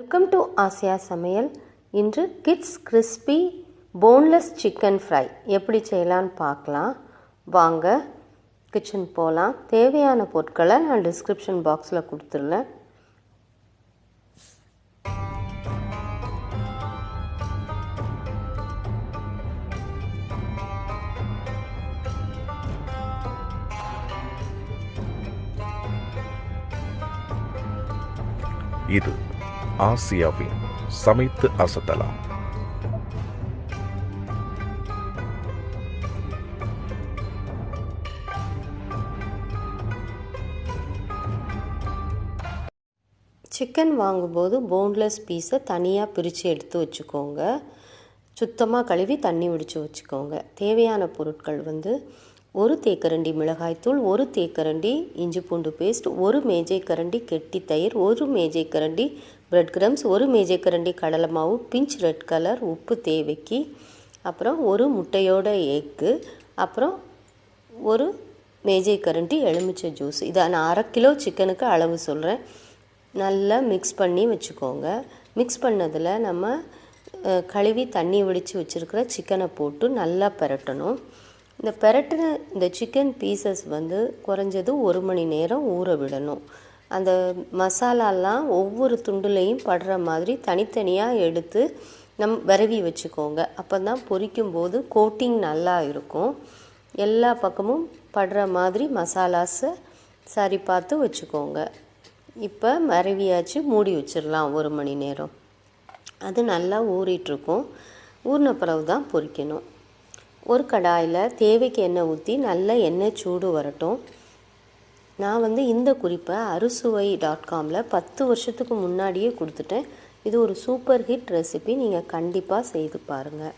Welcome to Asia சமையல் இன்று kids crispy boneless chicken fry எப்படி செய்யலான்னு பார்க்கலாம். வாங்க கிச்சன் போகலாம் தேவையான பொருட்களை நான் டிஸ்கிரிப்ஷன் பாக்ஸில் கொடுத்துருந்தேன் இது ஆசியாவின் சமைத்து அசத்தலாம். சிக்கன் வாங்கும்போது போன்லெஸ் பீஸை தனியாக பிரித்து எடுத்து வச்சுக்கோங்க. சுத்தமாக கழுவி தண்ணி வடித்து வச்சுக்கோங்க. தேவையான பொருட்கள் வந்து ஒரு தேக்கரண்டி மிளகாய்த்தூள் ஒரு தேக்கரண்டி இஞ்சி பூண்டு பேஸ்ட் ஒரு மேஜை கரண்டி கெட்டி தயிர் ஒரு மேஜை கரண்டி பிரெட் கிரம்ஸ் ஒரு மேஜைக்கரண்டி கடலை மாவு பிஞ்ச் ரெட் கலர் உப்பு தேவைக்கு அப்புறம் ஒரு முட்டையோட எக்கு அப்புறம் ஒரு மேஜை கரண்டி எலுமிச்சை ஜூஸ் இதை நான் அரை கிலோ சிக்கனுக்கு அளவு சொல்கிறேன் நல்லா மிக்ஸ் பண்ணி வச்சுக்கோங்க. மிக்ஸ் பண்ணதில் நம்ம கழுவி தண்ணி வடித்து வச்சுருக்கிற சிக்கனை போட்டு நல்லா பெரட்டணும். இந்த பெரட்டின இந்த சிக்கன் பீசஸ் வந்து குறைஞ்சது ஒரு மணி நேரம் ஊற விடணும். அந்த மசாலாலாம் ஒவ்வொரு துண்டுலையும் படுற மாதிரி தனித்தனியாக எடுத்து நம் விரவி வச்சுக்கோங்க. அப்போ தான் பொரிக்கும்போது கோட்டிங் நல்லா இருக்கும். எல்லா பக்கமும் படுற மாதிரி மசாலாஸை சரி பார்த்து வச்சுக்கோங்க. இப்போ மரவியாச்சு மூடி வச்சிடலாம் ஒரு மணி நேரம். அது நல்லா ஊறிட்டுருக்கும். ஊறின பிறகு தான் பொரிக்கணும். ஒரு கடாயில் தேவைக்கு எண்ணெய் ஊற்றி நல்லா எண்ணெய் சூடு வரட்டும். நான் வந்து இந்த குறிப்பை அறுசுவை டாட் காமில் பத்து வருஷத்துக்கு முன்னாடியே கொடுத்துட்டேன். இது ஒரு சூப்பர் ஹிட் ரெசிபி. நீங்கள் கண்டிப்பாக செய்து பாருங்கள்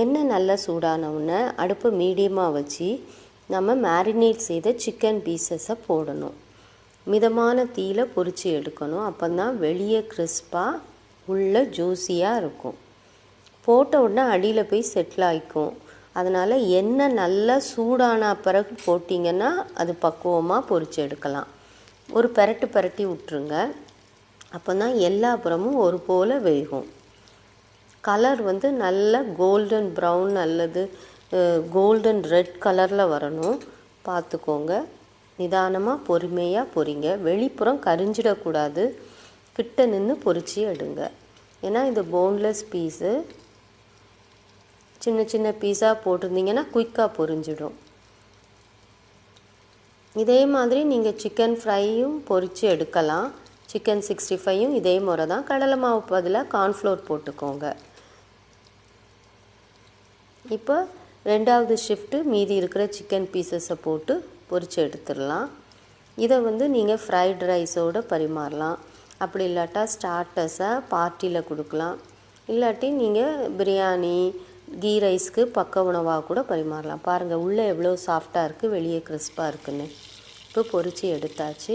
எண்ணெய் நல்லா சூடான உடனே அடுப்பை மீடியமாக வச்சு நம்ம மேரினேட் செய்த சிக்கன் பீசஸை போடணும். மிதமான தீயில் பொரித்து எடுக்கணும். அப்போ தான் வெளியே கிறிஸ்பாக உள்ள ஜூஸியாக இருக்கும். போட்ட உடனே அடியில் போய் செட்டில் ஆகிக்கும் அதனால் எண்ணெய் நல்லா சூடான பிறகு போட்டிங்கன்னா அது பக்குவமாக பொரித்து எடுக்கலாம். ஒரு பெரட்டு பெரட்டி விட்டுருங்க. அப்போ தான் எல்லா புறமும் ஒரு போல் வேகும். கலர் வந்து நல்ல கோல்டன் ப்ரௌன் அல்லது கோல்டன் ரெட் கலரில் வரணும். பார்த்துக்கோங்க நிதானமாக பொறுமையாக பொறிங்க வெளிப்புறம் கரிஞ்சிடக்கூடாது. கிட்ட நின்று பொரிச்சு எடுங்க. ஏன்னா இது போன்லெஸ் பீஸு சின்ன சின்ன பீஸாக போட்டிருந்தீங்கன்னா குயிக்காக பொரிஞ்சிடும். இதே மாதிரி நீங்கள் சிக்கன் ஃப்ரையும் பொரித்து எடுக்கலாம். சிக்கன் சிக்ஸ்டி ஃபைவும் இதே முறை தான் கடலை மாவு பதிலாக கார்ன்ஃப்ளோர் போட்டுக்கோங்க. இப்போ ரெண்டாவது ஷிஃப்ட்டு மீதி இருக்கிற சிக்கன் பீசஸை போட்டு பொரித்து எடுத்துடலாம். இதை வந்து நீங்கள் ஃப்ரைட் ரைஸோடு பரிமாறலாம். அப்படி இல்லாட்டா ஸ்டார்டர்ஸை பார்ட்டியில் கொடுக்கலாம். இல்லாட்டி நீங்கள் பிரியாணி கீ ரைஸ்க்கு பக்க உணவாக கூட பரிமாறலாம். பாருங்கள் உள்ளே எவ்வளோ சாஃப்டாக இருக்குது வெளியே கிறிஸ்பாக இருக்குன்னு. இப்போ பொரித்து எடுத்தாச்சு.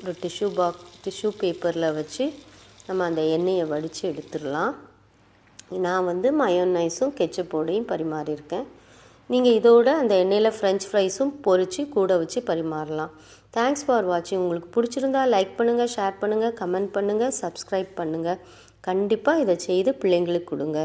ஒரு டிஷ்யூ பாக் டிஷ்யூ பேப்பரில் வச்சு நம்ம அந்த எண்ணெயை வடித்து எடுத்துடலாம். நான் வந்து மயோனைஸும் கெச்சப்போடையும் பரிமாறியிருக்கேன். நீங்கள் இதோட அந்த எண்ணெயில் ஃப்ரெஞ்ச் ஃப்ரைஸும் பொரித்து கூட வச்சு பரிமாறலாம். தேங்க்ஸ் ஃபார் வாட்சிங் உங்களுக்கு பிடிச்சிருந்தா லைக் பண்ணுங்கள் ஷேர் பண்ணுங்கள் கமெண்ட் பண்ணுங்கள் சப்ஸ்கிரைப் பண்ணுங்கள் கண்டிப்பாக இதை செய்து பிள்ளைங்களுக்கு கொடுங்க.